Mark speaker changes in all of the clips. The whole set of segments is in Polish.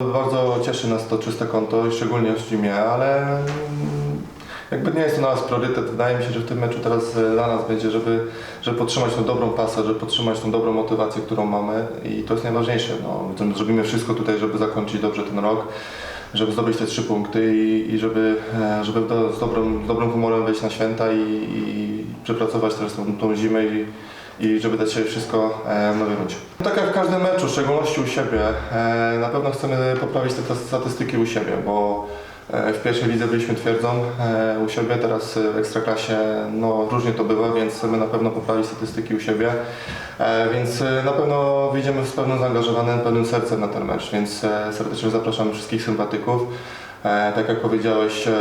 Speaker 1: Bardzo cieszy nas to czyste konto, szczególnie w Steamie, ale jakby nie jest to dla nas priorytet. Wydaje mi się, że w tym meczu teraz e, dla nas będzie, żeby, żeby podtrzymać tą dobrą pasę, żeby podtrzymać tą dobrą motywację, którą mamy i to jest najważniejsze. No, zrobimy wszystko tutaj, żeby zakończyć dobrze ten rok, żeby zdobyć te trzy punkty i, i żeby, e, żeby do, z, dobrym, z dobrym humorem wejść na święta i, i przepracować teraz tą, tą zimę i, i żeby dać się wszystko e, w nowym rundzie. Tak jak w każdym meczu, w szczególności u siebie, e, na pewno chcemy poprawić te statystyki u siebie, bo w pierwszej lidze byliśmy twierdzą e, u siebie, teraz w Ekstraklasie no, różnie to bywa, więc chcemy na pewno poprawić statystyki u siebie, e, więc e, na pewno wyjdziemy z pełnym zaangażowanym, pełnym sercem na ten mecz, więc e, serdecznie zapraszamy wszystkich sympatyków. E, tak jak powiedziałeś, e,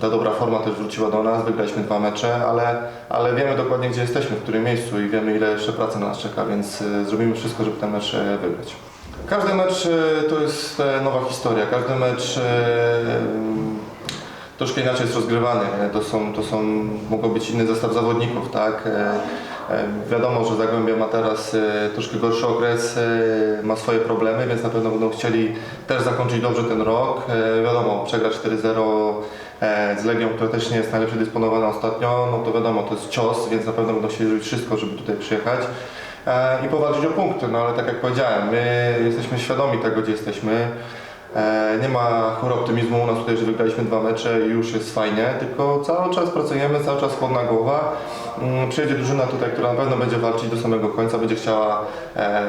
Speaker 1: ta dobra forma też wróciła do nas, wygraliśmy dwa mecze, ale, ale wiemy dokładnie gdzie jesteśmy, w którym miejscu i wiemy ile jeszcze pracy na nas czeka, więc e, zrobimy wszystko, żeby ten mecz e, wygrać. Każdy mecz e, to jest e, nowa historia, każdy mecz e, troszkę inaczej jest rozgrywany. To są, to są, mogą być inny zestaw zawodników, tak? Wiadomo, że Zagłębie ma teraz troszkę gorszy okres, ma swoje problemy, więc na pewno będą chcieli też zakończyć dobrze ten rok. Wiadomo, przegrać 4-0 e, z Legią, która też nie jest najlepsze dysponowana ostatnio, no to wiadomo, to jest cios, więc na pewno będą chcieli zrobić wszystko, żeby tutaj przyjechać e, i powalczyć o punkty. No ale tak jak powiedziałem, my jesteśmy świadomi tego, gdzie jesteśmy. E, Nie ma chór optymizmu u nas tutaj, że wygraliśmy dwa mecze i już jest fajnie, tylko cały czas pracujemy, cały czas chłodna głowa. Mm, Przyjedzie drużyna tutaj, która na pewno będzie walczyć do samego końca, będzie chciała e,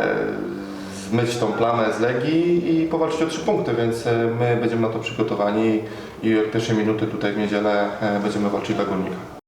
Speaker 1: zmyć tą plamę z Legii i powalczyć o trzy punkty, więc my będziemy na to przygotowani i od pierwszej minuty tutaj w niedzielę będziemy walczyć dla Górnika.